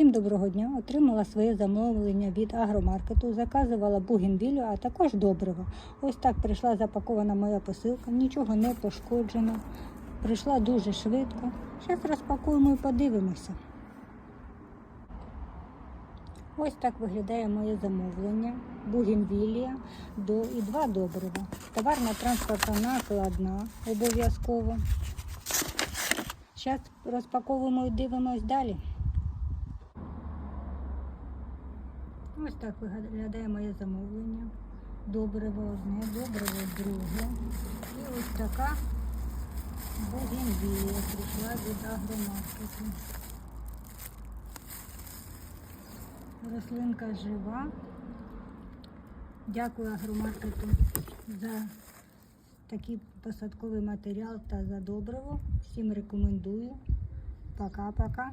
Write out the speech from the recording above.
Всім доброго дня. Отримала своє замовлення від агромаркету, заказувала бугенвілю, а також добриво. Ось так прийшла запакована моя посилка, нічого не пошкоджено. Прийшла дуже швидко. Зараз розпакуємо і подивимося. Ось так виглядає моє замовлення. Бугенвілія до і два добрива. Товарна транспортна накладна обов'язково. Зараз розпаковуємо і дивимось далі. Ось так виглядає моє замовлення. Добриво одне, добриво друге. І ось така бугенвілія прийшла від агромаркету. Рослинка жива. Дякую агромаркету за такий посадковий матеріал та за добриво. Всім рекомендую. Пока-пока.